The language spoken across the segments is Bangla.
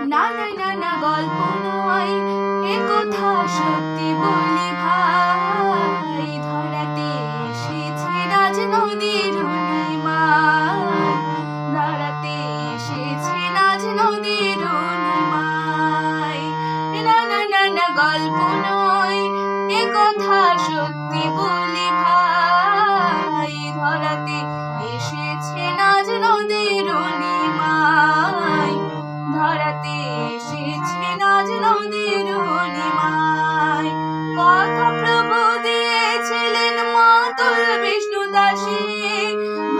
না না না না গল্প নয়। এ কথা সত্যি বলি ভাই। ধরাতে এসেছে রাজ নদীর ধরাতে এসেছে রাজ নদীর নিমায় না না না না, গল্প নয়। এ কথা সত্যি বলি ভাই। ধরাতে এসেছে নাজ নদীর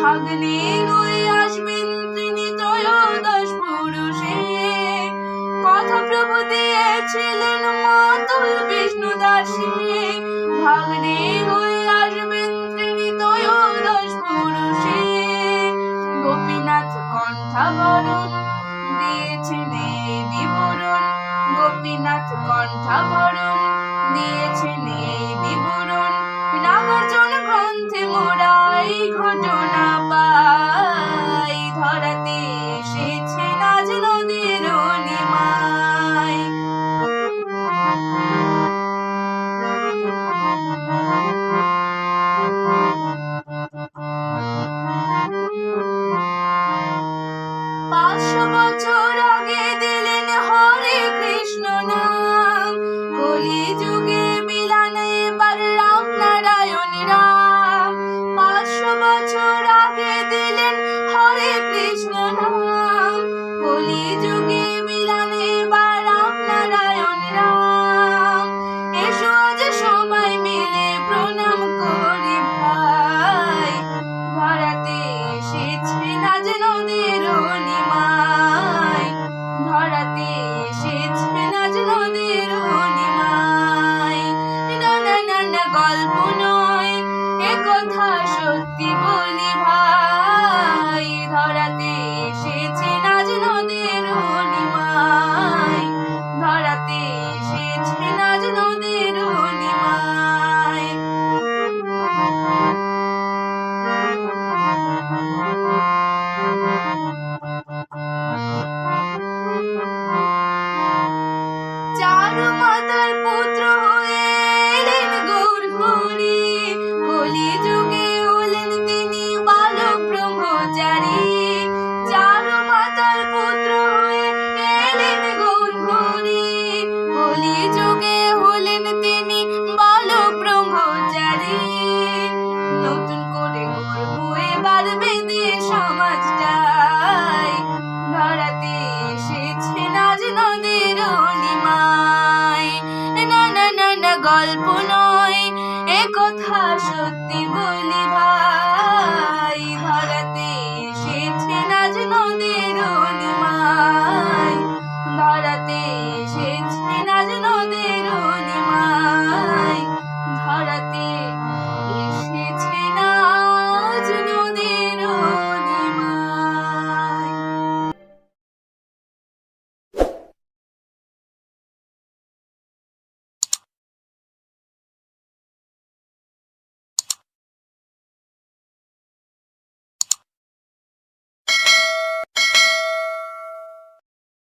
ভাগ্নে হয়ে আসবেন তিনি ত্রয়োদশ পুরুষে। কথা প্রভু দিয়েছিলেন মাতুল বিষ্ণু দাসী। ভাগ্নে হয়ে আসবেন তিনি ত্রয়োদশ পুরুষে। গোপীনাথ কণ্ঠাবরণ দিয়েছেন এই বিবরণ। গোপীনাথ কণ্ঠাবরণ দিয়েছেন এই বিবরণ। নাগার্জুন গ্রন্থে মোরা এই ঘটনা বছর আগে দিলেন হরে কৃষ্ণ নাম। কলি যুগে মিলানে এবার রাম নারায়ণ রাম এসো আজ সবাই মিলে প্রণাম করি ভাই। ধরাতে এসেছে নাজ নদীর নিমায় ধরাতে এসেছে নাজ নদীর নিমায় না না না, গল্প নয়। কথা সত্যি বলি ভাই ধরাতে এসেছে সমাজটাই ভারতে এসেছে নাজ নদীর অনিমায়। না না না না, গল্প নয়, এ কথা সত্যি বলি ভাই।